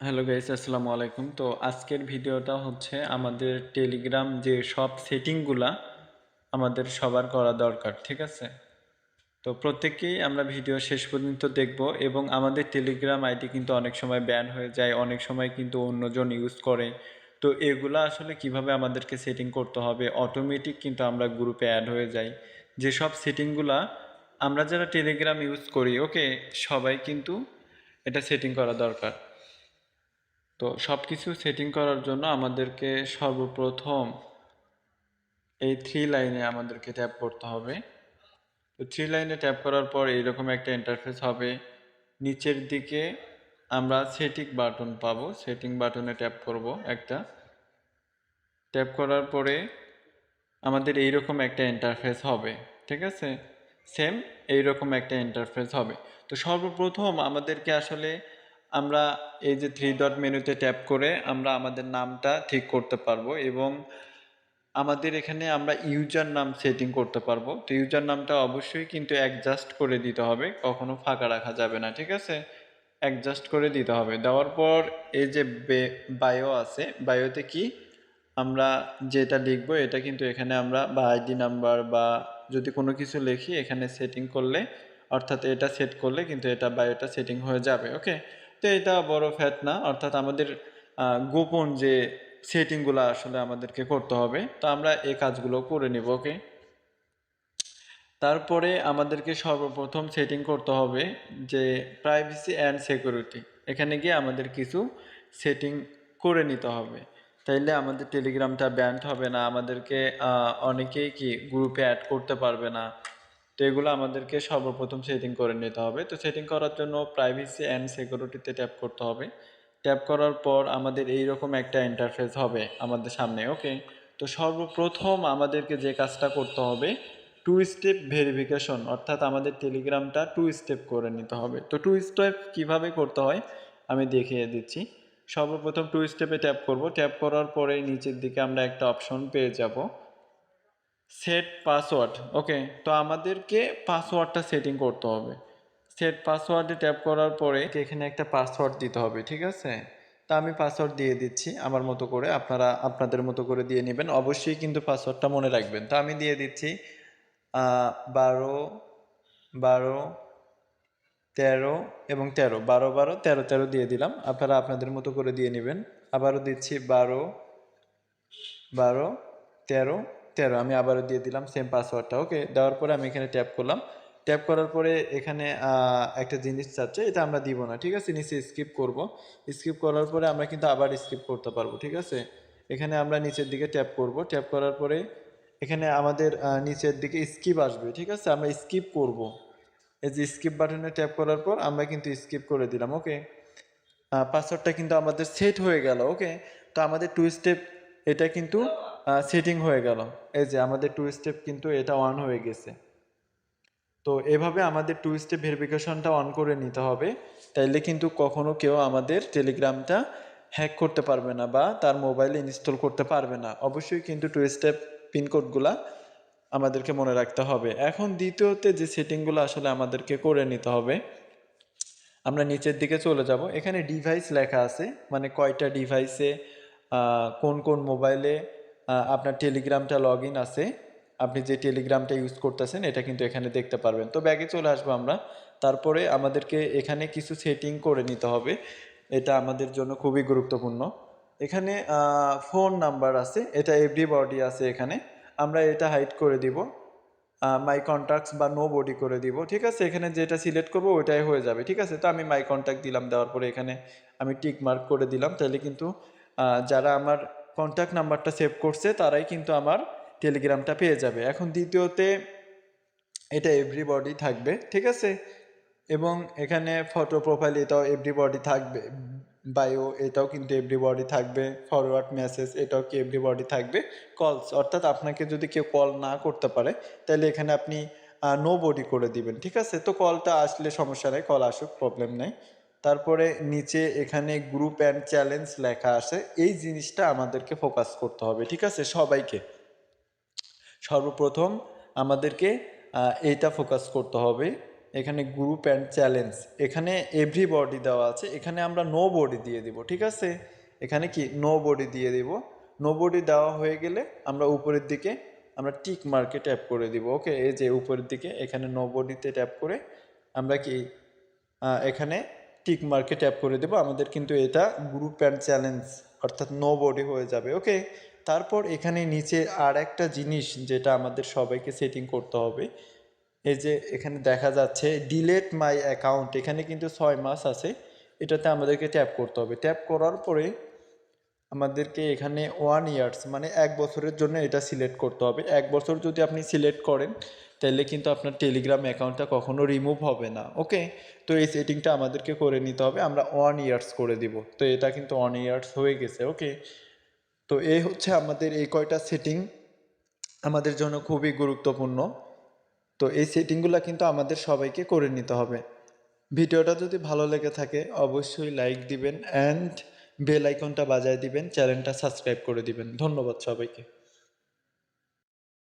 Hello guys, আসসালামু আলাইকুম। তো আজকের ভিডিওটা হচ্ছে আমাদের টেলিগ্রাম যে সব সেটিংগুলা আমাদের সবার করা দরকার, ঠিক আছে? তো প্রত্যেকেই আমরা ভিডিও শেষ পর্যন্ত দেখব এবং আমাদের টেলিগ্রাম আইডি কিন্তু অনেক সময় ব্যান হয়ে যায়, অনেক সময় কিন্তু অন্যজন ইউজ করে। তো এগুলা আসলে কীভাবে আমাদেরকে সেটিং করতে হবে? অটোমেটিক কিন্তু আমরা গ্রুপে অ্যাড হয়ে যাই। যেসব সেটিংগুলা আমরা যারা টেলিগ্রাম ইউজ করি ওকে সবাই কিন্তু এটা সেটিং করা দরকার। তো সব কিছু সেটিং করার জন্য আমাদেরকে সর্বপ্রথম এই থ্রি লাইনে আমাদেরকে ট্যাপ করতে হবে। তো থ্রি লাইনে ট্যাপ করার পর এইরকম একটা ইন্টারফেস হবে। নিচের দিকে আমরা সেটিং বাটন পাবো। সেটিং বাটনে ট্যাপ করব একটা। ট্যাপ করার পরে আমাদের এইরকম একটা ইন্টারফেস হবে, ঠিক আছে? সেম এইরকম একটা ইন্টারফেস হবে। তো সর্বপ্রথম আমাদেরকে আসলে আমরা এই যে থ্রি ডট মেনুতে ট্যাপ করে আমরা আমাদের নামটা ঠিক করতে পারব এবং আমাদের এখানে আমরা ইউজার নাম সেটিং করতে পারব। তো ইউজার নামটা অবশ্যই কিন্তু অ্যাডজাস্ট করে দিতে হবে, কখনো ফাঁকা রাখা যাবে না, ঠিক আছে? অ্যাডজাস্ট করে দিতে হবে। দেওয়ার পর এই যে বায়ো আছে বায়োতে কি? আমরা যেটা লিখব, এটা কিন্তু এখানে আমরা বা আইডি নাম্বার বা যদি কোনো কিছু লিখি, এখানে সেটিং করলে, অর্থাৎ এটা সেট করলে কিন্তু এটা বায়োটা সেটিং হয়ে যাবে ওকে তো এটা বড় ফ্যাট না, অর্থাৎ আমাদের গোপন যে সেটিংগুলো আসলে আমাদেরকে করতে হবে। তো আমরা এই কাজগুলো করে নিব, ওকে? তারপরে আমাদেরকে সর্বপ্রথম সেটিং করতে হবে যে প্রাইভেসি অ্যান্ড সিকিউরিটি। এখানে গিয়ে আমাদের কিছু সেটিং করে নিতে হবে। তাইলে আমাদের টেলিগ্রামটা ব্যান্ড হবে না, আমাদেরকে অনেকেই কি গ্রুপে অ্যাড করতে পারবে না। তো এগুলো আমাদেরকে সর্বপ্রথম সেটিং করে নিতে হবে। তো সেটিং করার জন্য প্রাইভেসি অ্যান্ড সিকিউরিটিতে ট্যাপ করতে হবে। ট্যাপ করার পর আমাদের এই রকম একটা ইন্টারফেস হবে আমাদের সামনে ওকে তো সর্বপ্রথম আমাদেরকে যে কাজটা করতে হবে টু স্টেপ ভেরিফিকেশন অর্থাৎ আমাদের টেলিগ্রামটা টু স্টেপ করে নিতে হবে। তো টু স্টেপ কীভাবে করতে হয়, আমি দেখিয়ে দিচ্ছি। সর্বপ্রথম টু স্টেপে ট্যাপ করব। ট্যাপ করার পরে নিচের দিকে আমরা একটা অপশন পেয়ে যাব। সেট পাসওয়ার্ড ওকে তো আমাদেরকে পাসওয়ার্ডটা সেটিং করতে হবে। সেট পাসওয়ার্ডে ট্যাপ করার পরে এখানে একটা পাসওয়ার্ড দিতে হবে, ঠিক আছে? তা আমি পাসওয়ার্ড দিয়ে দিচ্ছি আমার মতো করে, আপনারা আপনাদের মতো করে দিয়ে নেবেন। অবশ্যই কিন্তু পাসওয়ার্ডটা মনে রাখবেন। তো আমি দিয়ে দিচ্ছি বারো বারো, তেরো এবং তেরো। বারো বারো, তেরো তেরো দিয়ে দিলাম। আপনারা আপনাদের মতো করে দিয়ে নেবেন। আবারও দিচ্ছি বারো বারো, তেরো তেরো, আমি আবারও দিয়ে দিলাম সেম পাসওয়ার্ডটা ওকে দেওয়ার পরে আমি এখানে ট্যাপ করলাম। ট্যাপ করার পরে এখানে একটা জিনিস চাচ্ছে এটা আমরা দিব না, ঠিক আছে? নিচে স্কিপ করব। স্কিপ করার পরে আমরা কিন্তু আবার স্কিপ করতে পারব, ঠিক আছে? এখানে আমরা নিচের দিকে ট্যাপ করব। ট্যাপ করার পরে এখানে আমাদের নিচের দিকে স্কিপ আসবে, ঠিক আছে? আমরা স্কিপ করব। এই যে স্কিপ বাটনে ট্যাপ করার পর আমরা কিন্তু স্কিপ করে দিলাম ওকে পাসওয়ার্ডটা কিন্তু আমাদের সেট হয়ে গেল ওকে তো আমাদের টু স্টেপ এটা কিন্তু সেটিং হয়ে গেল। এই যে আমাদের টু স্টেপ কিন্তু এটা অন হয়ে গেছে। তো এভাবে আমাদের টু স্টেপ ভেরিফিকেশনটা অন করে নিতে হবে। তাইলে কিন্তু কখনো কেউ আমাদের টেলিগ্রামটা হ্যাক করতে পারবে না বা তার মোবাইলে ইনস্টল করতে পারবে না। অবশ্যই কিন্তু টু স্টেপ পিনকোডগুলা আমাদেরকে মনে রাখতে হবে। এখন দ্বিতীয়তে যে সেটিংগুলো আসলে আমাদেরকে করে নিতে হবে, আমরা নিচের দিকে চলে যাব। এখানে ডিভাইস লেখা আছে মানে কয়টা ডিভাইসে কোন কোন মোবাইলে আপনার টেলিগ্রামটা লগ ইন আছে। আপনি যে টেলিগ্রামটা ইউজ করতেছেন, এটা কিন্তু এখানে দেখতে পারবেন। তো ব্যাগে চলে আসব আমরা। তারপরে আমাদেরকে এখানে কিছু সেটিং করে নিতে হবে। এটা আমাদের জন্য খুবই গুরুত্বপূর্ণ। এখানে ফোন নাম্বার আছে। এটা এভরিবডি আছে এখানে। আমরা এটা হাইড করে দিব। মাই কন্ট্যাক্টস বা নো বডি করে দিব। ঠিক আছে? এখানে যেটা সিলেক্ট করব, ওইটাই হয়ে যাবে। ঠিক আছে? তো আমি মাই কন্ট্যাক্ট দিলাম। দেওয়ার পরে এখানে আমি টিক মার্ক করে দিলাম। তাহলে কিন্তু যারা আমার কন্ট্যাক্ট নাম্বারটা সেভ করছে, তারাই কিন্তু আমার টেলিগ্রামটা পেয়ে যাবে। এখন দ্বিতীয়তে, এটা এভরিবডি থাকবে, ঠিক আছে? এবং এখানে ফটো প্রোফাইল এটাও এভরিবডি থাকবে বায়ো এটাও কিন্তু এভরিবডি থাকবে ফরওয়ার্ড মেসেজ এটাও কি এভরিবডি থাকবে কলস অর্থাৎ আপনাকে যদি কেউ কল না করতে পারে, তাহলে এখানে আপনি নো বডি করে দিবেন, ঠিক আছে? তো কলটা আসলে সমস্যা নেই কল আসুক প্রবলেম নেই। তারপরে নিচে এখানে গ্রুপ অ্যান্ড চ্যালেঞ্জ লেখা আছে। এই জিনিসটা আমাদেরকে ফোকাস করতে হবে, ঠিক আছে? সবাইকে। সর্বপ্রথম আমাদেরকে এইটা ফোকাস করতে হবে। এখানে গ্রুপ অ্যান্ড চ্যালেঞ্জ এখানে এভরি বডি দেওয়া আছে। এখানে আমরা নো বডি দিয়ে দিব, ঠিক আছে? এখানে কি? নো বডি দিয়ে দিব। নো বডি দেওয়া হয়ে গেলে আমরা উপরের দিকে আমরা টিক মার্কে ট্যাপ করে দিব ওকে এই যে উপরের দিকে এখানে নো বডিতে ট্যাপ করে আমরা কি এখানে টিক মার্কে ট্যাপ করে দেবো। আমাদের কিন্তু এটা গ্রুপ অ্যান্ড চ্যালেঞ্জ অর্থাৎ নো বডি হয়ে যাবে ওকে তারপর এখানে নিচে আর একটা জিনিস যেটা আমাদের সবাইকে সেটিং করতে হবে, এই যে এখানে দেখা যাচ্ছে ডিলেট মাই অ্যাকাউন্ট এখানে কিন্তু ছয় মাস আছে, এটাতে আমাদেরকে ট্যাপ করতে হবে। ট্যাপ করার পরে আমাদেরকে এখানে ওয়ান ইয়ার্স মানে এক বছরের জন্য এটা সিলেক্ট করতে হবে। এক বছর যদি আপনি সিলেক্ট করেন তাহলে কিন্তু আপনার টেলিগ্রাম অ্যাকাউন্টটা কখনো রিমুভ হবে না ওকে তো এই সেটিংটা আমাদেরকে করে নিতে হবে, আমরা ওয়ান ইয়ার্স করে দিব। তো এটা কিন্তু ওয়ান ইয়ার্স হয়ে গেছে ওকে তো এই হচ্ছে আমাদের এই কয়টা সেটিং আমাদের জন্য খুবই গুরুত্বপূর্ণ। তো এই সেটিংগুলো কিন্তু আমাদের সবাইকে করে নিতে হবে। ভিডিওটা যদি ভালো লেগে থাকে, অবশ্যই লাইক দিবেন অ্যান্ড বেল আইকনটা বাজায় দিবেন চ্যানেলটা সাবস্ক্রাইব করে দিবেন। ধন্যবাদ সবাইকে।